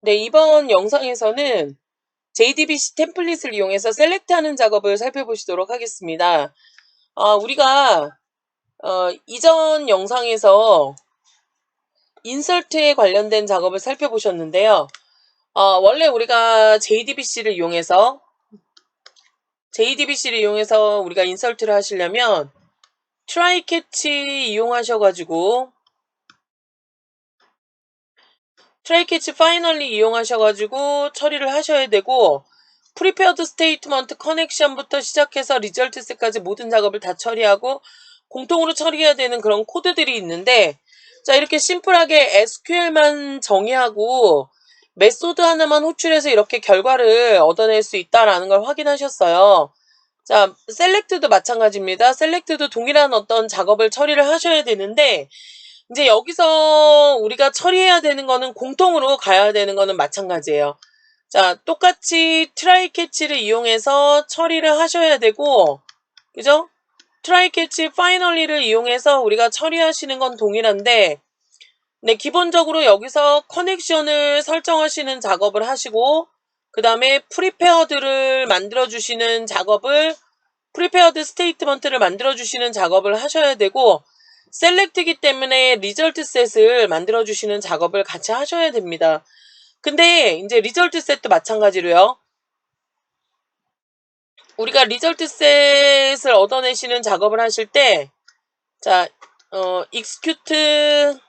네, 이번 영상에서는 JDBC 템플릿을 이용해서 셀렉트하는 작업을 살펴보시도록 하겠습니다. 아, 우리가 어, 이전 영상에서 인설트에 관련된 작업을 살펴보셨는데요. 어, 원래 우리가 JDBC를 이용해서 JDBC를 이용해서 우리가 인설트를 하시려면 트라이 캐치 이용하셔가지고 트라이 캐치 파이널리 이용하셔가지고 처리를 하셔야 되고 프리페어드 스테이트먼트 커넥션부터 시작해서 리절트 셋까지 모든 작업을 다 처리하고 공통으로 처리해야 되는 그런 코드들이 있는데 자 이렇게 심플하게 SQL만 정의하고 메소드 하나만 호출해서 이렇게 결과를 얻어낼 수 있다라는 걸 확인하셨어요. 자, 셀렉트도 마찬가지입니다. 셀렉트도 동일한 어떤 작업을 처리를 하셔야 되는데 이제 여기서 우리가 처리해야 되는 거는 공통으로 가야 되는 거는 마찬가지예요. 자, 똑같이 트라이 캐치를 이용해서 처리를 하셔야 되고 그죠? 트라이 캐치 파이널리를 이용해서 우리가 처리하시는 건 동일한데 네, 기본적으로 여기서 커넥션을 설정하시는 작업을 하시고 그 다음에 프리페어드를 만들어 주시는 작업을 프리페어드 스테이트먼트를 만들어 주시는 작업을 하셔야 되고 셀렉트이기 때문에 리절트 셋을 만들어 주시는 작업을 같이 하셔야 됩니다. 근데 이제 리절트 셋도 마찬가지로요. 우리가 리절트 셋을 얻어내시는 작업을 하실 때 자, 어, execute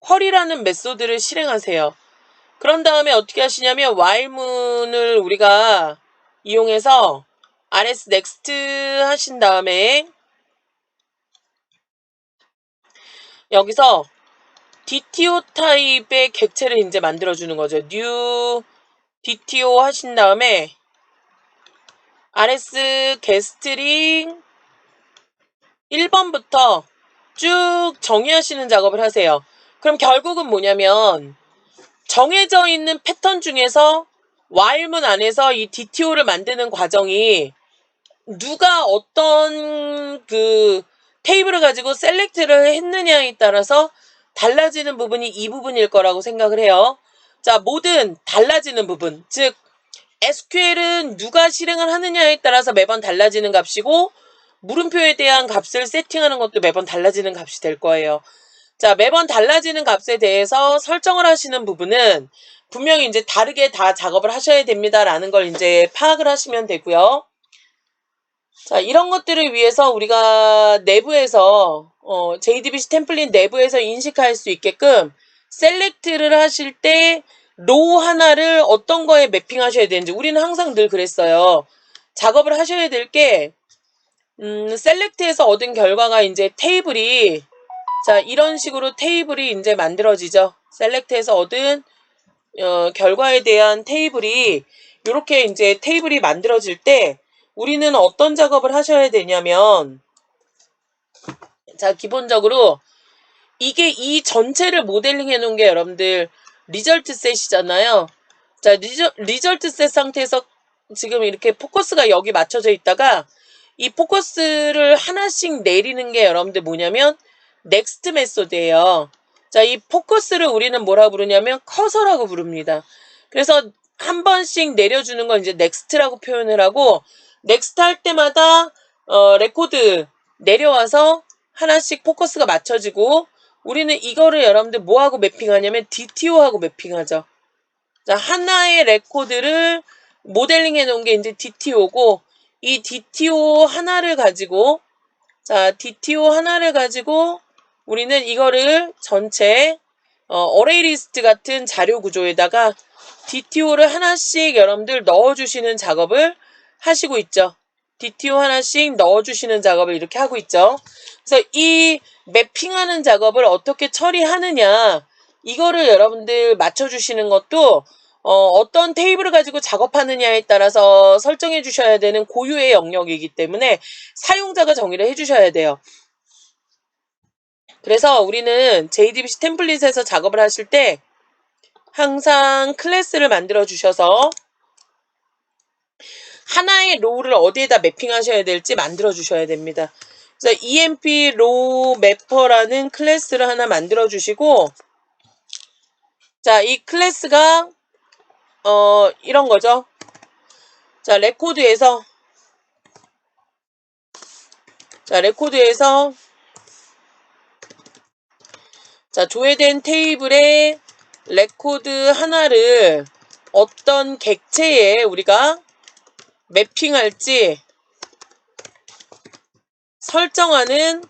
쿼리라는 메소드를 실행하세요. 그런 다음에 어떻게 하시냐면 while문을 우리가 이용해서 rs next 하신 다음에 여기서 DTO 타입의 객체를 이제 만들어 주는 거죠. new DTO 하신 다음에 rs 게스트링 1번부터 쭉 정의하시는 작업을 하세요. 그럼 결국은 뭐냐면 정해져 있는 패턴 중에서 while문 안에서 이 DTO를 만드는 과정이 누가 어떤 그 테이블을 가지고 셀렉트를 했느냐에 따라서 달라지는 부분이 이 부분일 거라고 생각을 해요. 자, 모든 달라지는 부분, 즉 SQL은 누가 실행을 하느냐에 따라서 매번 달라지는 값이고 물음표에 대한 값을 세팅하는 것도 매번 달라지는 값이 될 거예요. 자, 매번 달라지는 값에 대해서 설정을 하시는 부분은 분명히 이제 다르게 다 작업을 하셔야 됩니다라는 걸 이제 파악을 하시면 되고요. 자, 이런 것들을 위해서 우리가 내부에서 어, JDBC 템플릿 내부에서 인식할 수 있게끔 셀렉트를 하실 때 로우 하나를 어떤 거에 매핑하셔야 되는지 우리는 항상 늘 그랬어요. 작업을 하셔야 될게 음, 셀렉트에서 얻은 결과가 이제 테이블이 자, 이런 식으로 테이블이 이제 만들어지죠. 셀렉트에서 얻은 어, 결과에 대한 테이블이 이렇게 이제 테이블이 만들어질 때 우리는 어떤 작업을 하셔야 되냐면 자, 기본적으로 이게 이 전체를 모델링 해 놓은 게 여러분들 리절트 셋이잖아요. 자, 리저, 리절트 셋 상태에서 지금 이렇게 포커스가 여기 맞춰져 있다가 이 포커스를 하나씩 내리는 게 여러분들 뭐냐면 넥스트 메소드예요. 자, 이 포커스를 우리는 뭐라 부르냐면 커서라고 부릅니다. 그래서 한 번씩 내려주는 건 이제 넥스트라고 표현을 하고 넥스트 할 때마다 어, 레코드 내려와서 하나씩 포커스가 맞춰지고 우리는 이거를 여러분들 뭐하고 매핑하냐면 DTO하고 매핑하죠. 자, 하나의 레코드를 모델링 해 놓은 게 이제 DTO고 이 DTO 하나를 가지고 자, DTO 하나를 가지고 우리는 이거를 전체 어, 어레이 리스트 같은 자료 구조에다가 DTO를 하나씩 여러분들 넣어주시는 작업을 하시고 있죠. DTO 하나씩 넣어주시는 작업을 이렇게 하고 있죠. 그래서 이 매핑하는 작업을 어떻게 처리하느냐 이거를 여러분들 맞춰주시는 것도 어, 떤 테이블을 가지고 작업하느냐에 따라서 설정해 주셔야 되는 고유의 영역이기 때문에 사용자가 정의를 해 주셔야 돼요. 그래서 우리는 JDBC 템플릿에서 작업을 하실 때 항상 클래스를 만들어 주셔서 하나의 로우를 어디에다 매핑하셔야 될지 만들어 주셔야 됩니다. 그래서 EMP 로우 매퍼라는 클래스를 하나 만들어 주시고 자, 이 클래스가 어, 이런 거죠. 자, 레코드에서 자, 레코드에서 자, 조회된 테이블에 레코드 하나를 어떤 객체에 우리가 매핑할지 설정하는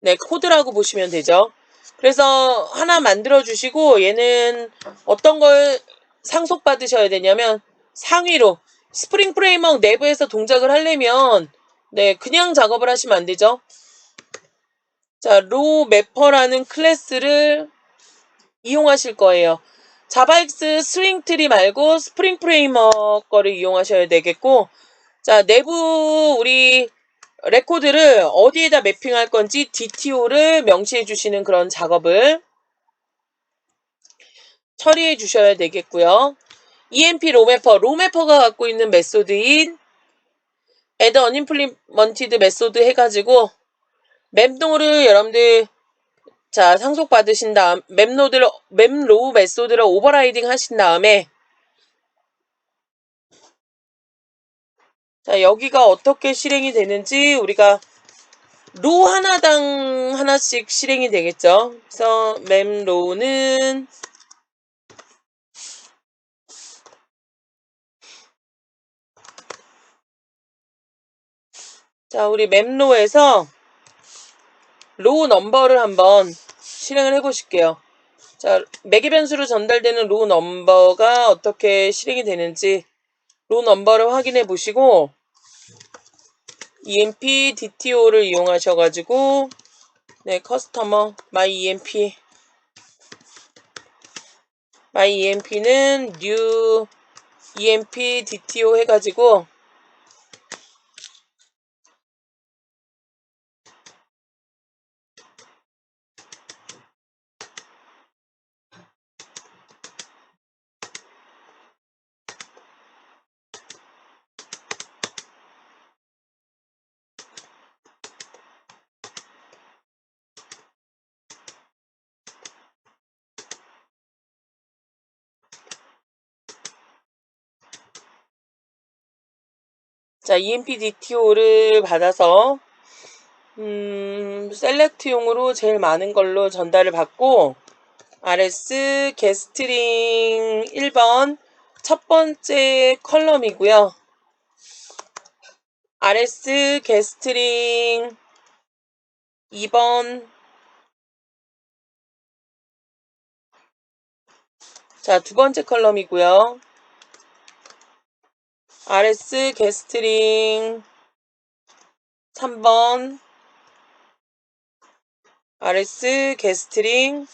네, 코드라고 보시면 되죠. 그래서 하나 만들어 주시고 얘는 어떤 걸 상속받으셔야 되냐면 상위로 스프링 프레임워크 내부에서 동작을 하려면 네, 그냥 작업을 하시면 안 되죠. 자, 로 매퍼라는 클래스를 이용하실 거예요. 자바X 스윙 트리 말고 스프링 프레임워크 거를 이용하셔야 되겠고 자, 내부 우리 레코드를 어디에다 매핑할 건지 DTO를 명시해 주시는 그런 작업을 처리해 주셔야 되겠고요. EMP 로매퍼, 로매퍼가 갖고 있는 메소드인 add unimplemented 메소드 해가지고 맵노를 여러분들 자 상속 받으신 다음 맵노드를 맵로우 메소드를 오버라이딩 하신 다음에 자 여기가 어떻게 실행이 되는지 우리가 로 하나당 하나씩 실행이 되겠죠. 그래서 맵로우는 자 우리 맵로에서 로우 넘버를 한번 실행을 해 보실게요. 자, 매개 변수로 전달되는 로우 넘버가 어떻게 실행이 되는지 로우 넘버를 확인해 보시고 EMP DTO를 이용하셔 가지고 네, 커스터머 my EMP my EMP는 new EMP DTO 해 가지고 자, EMP DTO를 받아서 음, 셀렉트용으로 제일 많은 걸로 전달을 받고 RS 게스트링 1번 첫 번째 컬럼이고요. RS 게스트링 2번 자, 두 번째 컬럼이고요. RS 게스트링. 3번. RS 게스트링.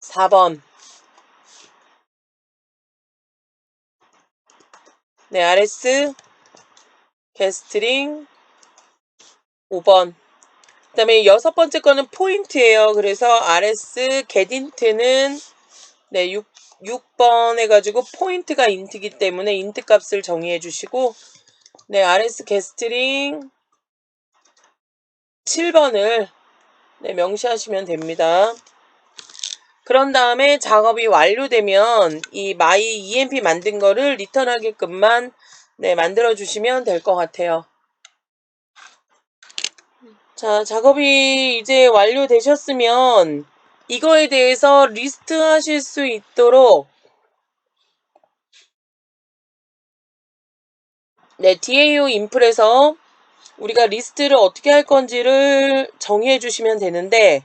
4번. 네, RS 게스트링. 5번. 그 다음에 여섯 번째 거는 포인트예요. 그래서 RS 게딘트는 네, 6, 6번 해가지고 포인트가 인트기 때문에 인트 값을 정의해 주시고 네, RS 게스트링 7번을 네, 명시하시면 됩니다. 그런 다음에 작업이 완료되면 이 마이 EMP 만든 거를 리턴하게끔만 네, 만들어 주시면 될 것 같아요. 자, 작업이 이제 완료되셨으면 이거에 대해서 리스트 하실 수 있도록 네, DAO 인플에서 우리가 리스트를 어떻게 할 건지를 정의해 주시면 되는데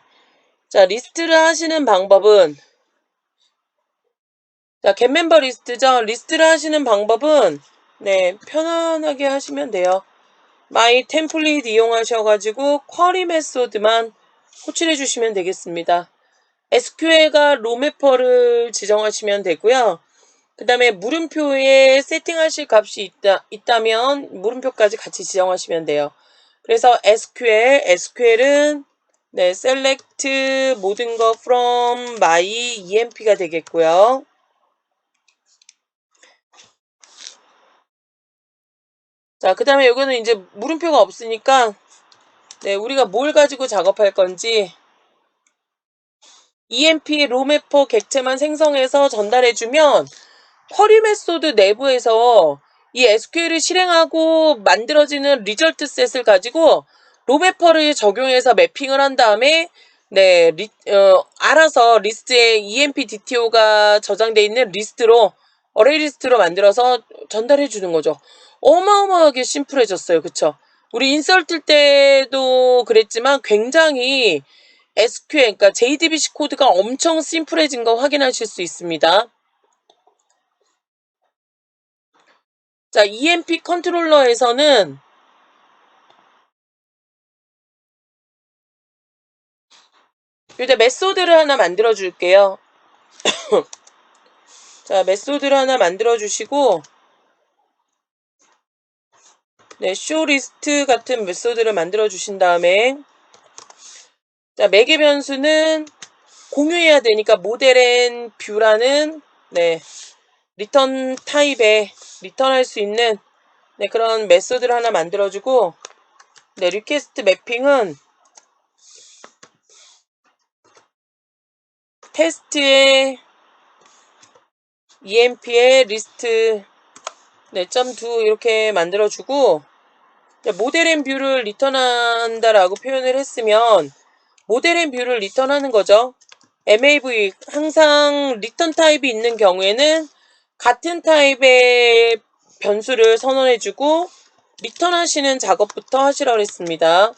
자, 리스트를 하시는 방법은 자, 겟멤버 리스트죠. 리스트를 하시는 방법은 네, 편안하게 하시면 돼요. 마이 템플릿 이용하셔가지고 쿼리 메소드만 호출해 주시면 되겠습니다. SQL과 로매퍼를 지정하시면 되고요. 그 다음에 물음표에 세팅하실 값이 있다, 있다면 물음표까지 같이 지정하시면 돼요. 그래서 SQL, SQL은 네, select 모든 거 from my EMP가 되겠고요. 자, 그 다음에 여기는 이제 물음표가 없으니까 네, 우리가 뭘 가지고 작업할 건지 EMP 롬에퍼 객체만 생성해서 전달해주면 쿼리 메소드 내부에서 이 SQL을 실행하고 만들어지는 리절트 셋을 가지고 롬에퍼를 적용해서 매핑을 한 다음에 네, 리, 어, 알아서 리스트에 EMP DTO가 저장돼 있는 리스트로 어레이 리스트로 만들어서 전달해 주는 거죠. 어마어마하게 심플해졌어요. 그쵸? 우리 인설트 때도 그랬지만 굉장히 SQL, 그러니까 JDBC 코드가 엄청 심플해진 거 확인하실 수 있습니다. 자, EMP 컨트롤러에서는 일단 메소드를 하나 만들어 줄게요. 자, 메소드를 하나 만들어 주시고 네, 쇼 리스트 같은 메소드를 만들어 주신 다음에 자, 매개 변수는 공유해야 되니까 모델 앤 뷰라는 네, 리턴 타입에 리턴할 수 있는 네, 그런 메소드를 하나 만들어 주고 네, 리퀘스트 매핑은 테스트의 EMP의 리스트 네, 점2 이렇게 만들어주고 모델 앤 뷰를 리턴한다라고 표현을 했으면 모델 앤 뷰를 리턴하는 거죠. MAV 항상 리턴 타입이 있는 경우에는 같은 타입의 변수를 선언해주고 리턴하시는 작업부터 하시라고 했습니다.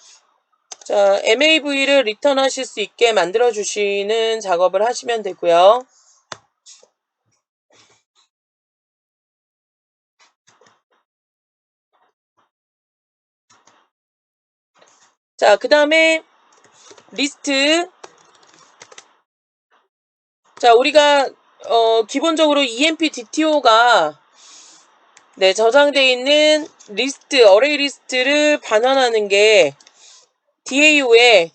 자, MAV를 리턴하실 수 있게 만들어 주시는 작업을 하시면 되고요. 자, 그 다음에 리스트. 자, 우리가 어, 기본적으로 EMP DTO가 네, 저장되어 있는 리스트, 어레이 리스트를 반환하는 게 DAO에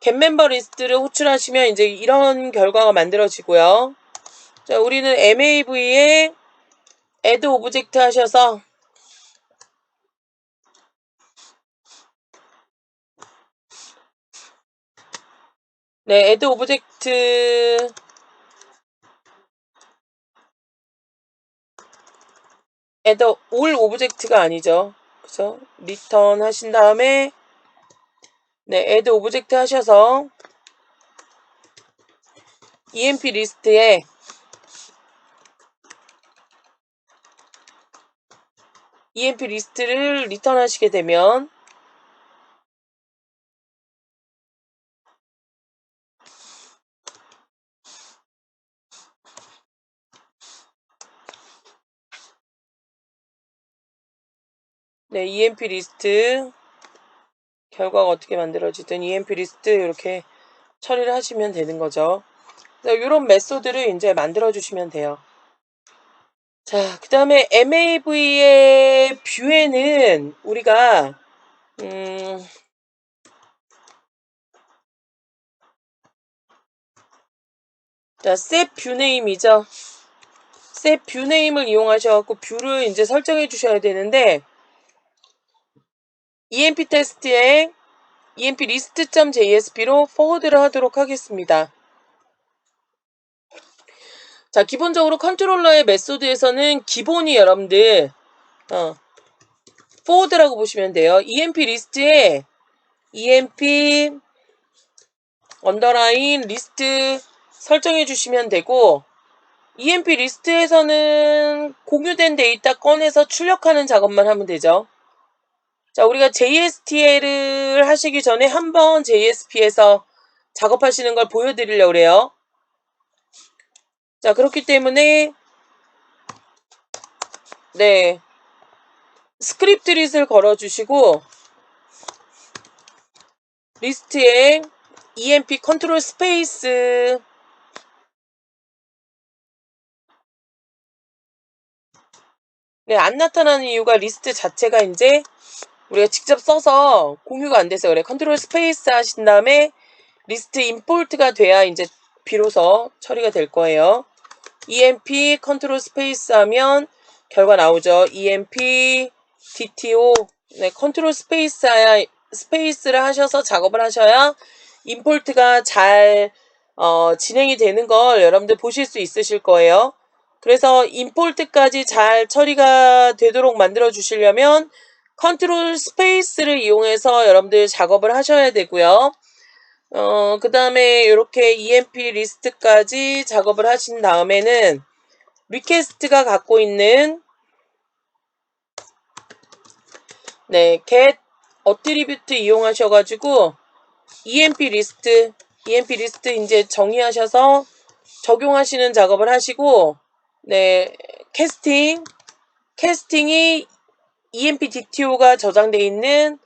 겟멤버 리스트를 호출하시면 이제 이런 결과가 만들어지고요. 자, 우리는 MAV에 add 오브젝트 하셔서 네, add 오브젝트 add 오브젝트가 아니죠. 그래서 return 하신 다음에 네, add 오브젝트 하셔서 emp 리스트에 emp 리스트를 리턴 하시게 되면 네, EMP 리스트 결과가 어떻게 만들어지든 EMP 리스트 이렇게 처리를 하시면 되는 거죠. 이런 메소드를 이제 만들어 주시면 돼요. 자, 그 다음에 MAV의 뷰에는 우리가 음, 자, set 뷰네임이죠. set 뷰네임을 이용하셔갖고 뷰를 이제 설정해 주셔야 되는데 EMP 테스트에 EMP list.jsp로 포워드를 하도록 하겠습니다. 자, 기본적으로 컨트롤러의 메소드에서는 기본이 여러분들 어, 포워드라고 보시면 돼요. EMP 리스트에 EMP 언더라인 리스트 설정해 주시면 되고 EMP 리스트에서는 공유된 데이터 꺼내서 출력하는 작업만 하면 되죠. 자, 우리가 JSTL을 하시기 전에 한번 JSP에서 작업하시는 걸 보여드리려고 그래요. 자, 그렇기 때문에 네. 스크립트 릿을 걸어주시고 리스트에 EMP 컨트롤 스페이스 네, 안 나타나는 이유가 리스트 자체가 이제 우리가 직접 써서 공유가 안 돼서 그래. 컨트롤 스페이스 하신 다음에 리스트 임포트가 돼야 이제 비로소 처리가 될 거예요. EMP 컨트롤 스페이스 하면 결과 나오죠. EMP DTO 네, 컨트롤 스페이스 스페이스를 하셔서 작업을 하셔야 임포트가 잘 어, 진행이 되는 걸 여러분들 보실 수 있으실 거예요. 그래서 임포트까지 잘 처리가 되도록 만들어 주시려면 컨트롤 스페이스를 이용해서 여러분들 작업을 하셔야 되고요. 어, 그 다음에 이렇게 EMP 리스트까지 작업을 하신 다음에는 리퀘스트가 갖고 있는 네, get attribute 이용하셔가지고 EMP 리스트, EMP 리스트 이제 정의하셔서 적용하시는 작업을 하시고 네, 캐스팅, 캐스팅이 EMP DTO가 저장되어 있는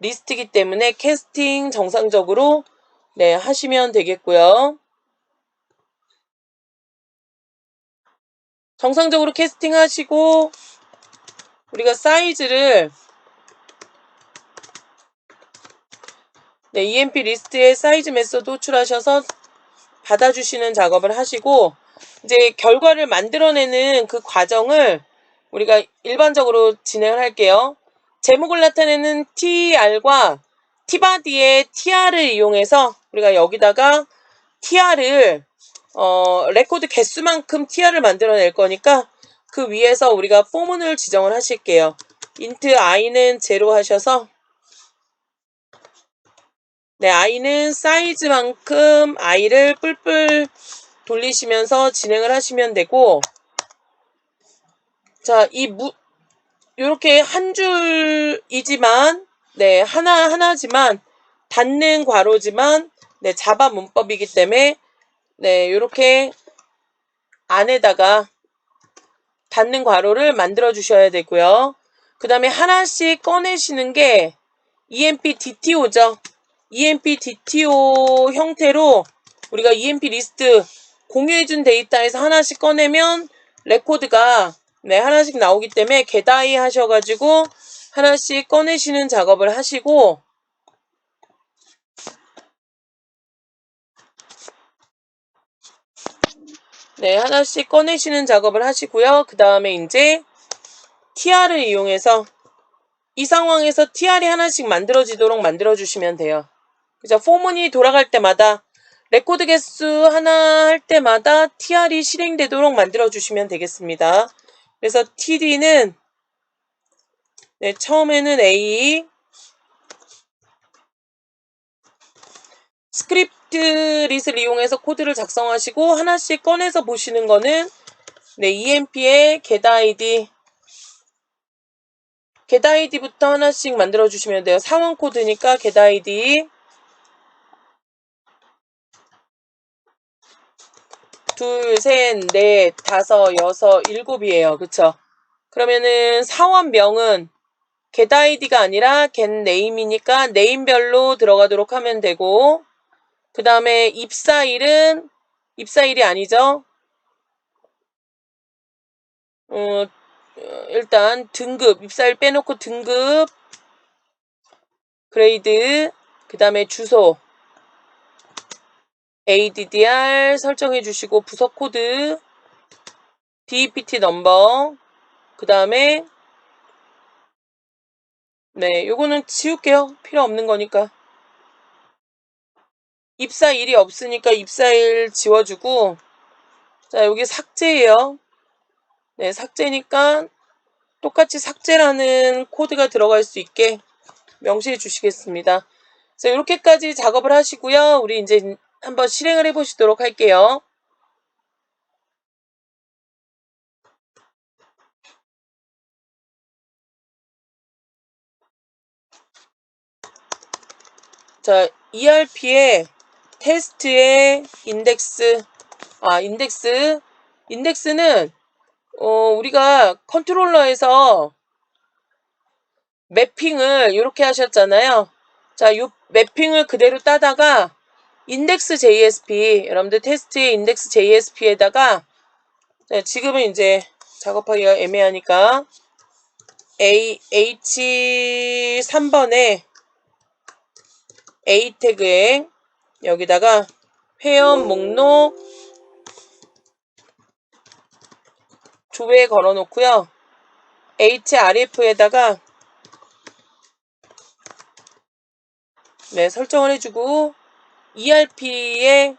리스트이기 때문에 캐스팅 정상적으로 네, 하시면 되겠고요. 정상적으로 캐스팅 하시고 우리가 사이즈를 네, EMP 리스트에 사이즈 메소드 호출하셔서 받아주시는 작업을 하시고 이제 결과를 만들어내는 그 과정을 우리가 일반적으로 진행을 할게요. 제목을 나타내는 tr과 tbody의 tr을 이용해서 우리가 여기다가 tr을 어, 레코드 개수만큼 tr을 만들어낼 거니까 그 위에서 우리가 포문을 지정을 하실게요. int i는 0 하셔서 네, i는 사이즈만큼 i를 뿔뿔 돌리시면서 진행을 하시면 되고 자, 이 무, 요렇게 한 줄이지만 네, 하나 하나지만 닫는 괄호지만 네, 자바 문법이기 때문에 네, 요렇게 안에다가 닫는 괄호를 만들어 주셔야 되고요. 그 다음에 하나씩 꺼내시는 게 EMP DTO죠. EMP DTO 형태로 우리가 EMP 리스트 공유해준 데이터에서 하나씩 꺼내면 레코드가 네, 하나씩 나오기 때문에 개다이 하셔가지고 하나씩 꺼내시는 작업을 하시고 네, 하나씩 꺼내시는 작업을 하시고요. 그 다음에 이제 TR을 이용해서 이 상황에서 TR이 하나씩 만들어지도록 만들어주시면 돼요. 그죠? 포문이 돌아갈 때마다 레코드 개수 하나 할 때마다 TR이 실행되도록 만들어주시면 되겠습니다. 그래서 TD는 네, 처음에는 A 스크립트 릿을 이용해서 코드를 작성하시고 하나씩 꺼내서 보시는 거는 네, EMP의 get ID get ID부터 하나씩 만들어 주시면 돼요. 상원 코드니까 get ID 둘, 셋, 넷, 다섯, 여섯, 일곱이에요. 그쵸? 그러면은 사원명은 get id가 아니라 get name이니까 네임별로 들어가도록 하면 되고 그 다음에 입사일은 입사일이 아니죠. 어, 일단 등급 입사일 빼놓고 등급 그레이드 그 다음에 주소 ADDR 설정해 주시고 부서 코드 DEPT 넘버 그 다음에 네 요거는 지울게요. 필요 없는 거니까. 입사일이 없으니까 입사일 지워주고 자 여기 삭제예요. 네 삭제니까 똑같이 삭제라는 코드가 들어갈 수 있게 명시해 주시겠습니다. 자 이렇게까지 작업을 하시고요. 우리 이제 한번 실행을 해 보시도록 할게요. 자, ERP의 테스트의 인덱스, 아, 인덱스, 인덱스는, 어, 우리가 컨트롤러에서 매핑을 이렇게 하셨잖아요. 자, 이 매핑을 그대로 따다가 인덱스 JSP 여러분들 테스트의 인덱스 JSP에다가 네, 지금은 이제 작업하기가 애매하니까 A, H 3번에 A 태그에 여기다가 회원 목록 조회 걸어 놓고요. href에다가 네, 설정을 해주고 ERP에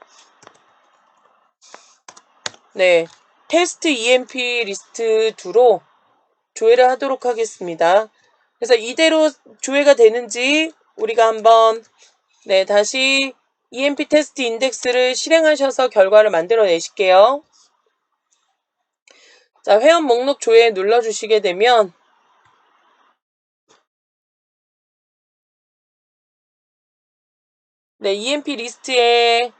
네, 테스트 EMP 리스트 2로 조회를 하도록 하겠습니다. 그래서 이대로 조회가 되는지 우리가 한번 네, 다시 EMP 테스트 인덱스를 실행하셔서 결과를 만들어 내실게요. 자, 회원 목록 조회 눌러 주시게 되면 네, EMP 리스트에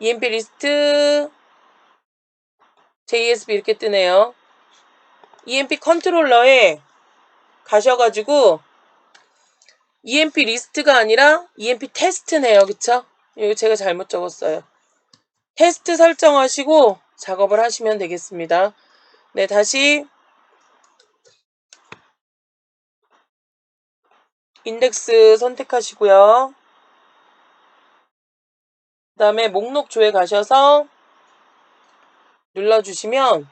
EMP 리스트 JSB 이렇게 뜨네요. EMP 컨트롤러에 가셔가지고 EMP 리스트가 아니라 EMP 테스트네요. 그쵸? 이거 제가 잘못 적었어요. 테스트 설정하시고 작업을 하시면 되겠습니다. 네, 다시 인덱스 선택하시고요. 그 다음에 목록 조에 가셔서 눌러주시면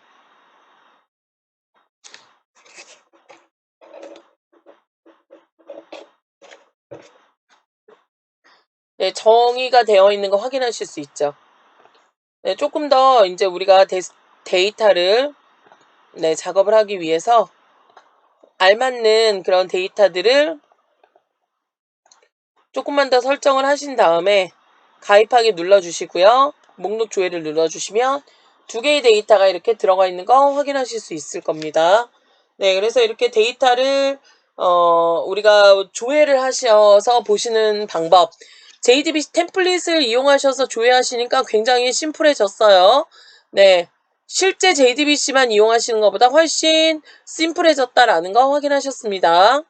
네, 정의가 되어 있는 거 확인하실 수 있죠. 네, 조금 더 이제 우리가 데, 데이터를 네, 작업을 하기 위해서 알맞는 그런 데이터들을 조금만 더 설정을 하신 다음에 가입하기 눌러주시고요. 목록 조회를 눌러주시면 두 개의 데이터가 이렇게 들어가 있는 거 확인하실 수 있을 겁니다. 네, 그래서 이렇게 데이터를 어, 우리가 조회를 하셔서 보시는 방법 JDBC 템플릿을 이용하셔서 조회하시니까 굉장히 심플해졌어요. 네. 실제 JDBC만 이용하시는 것보다 훨씬 심플해졌다라는 거 확인하셨습니다.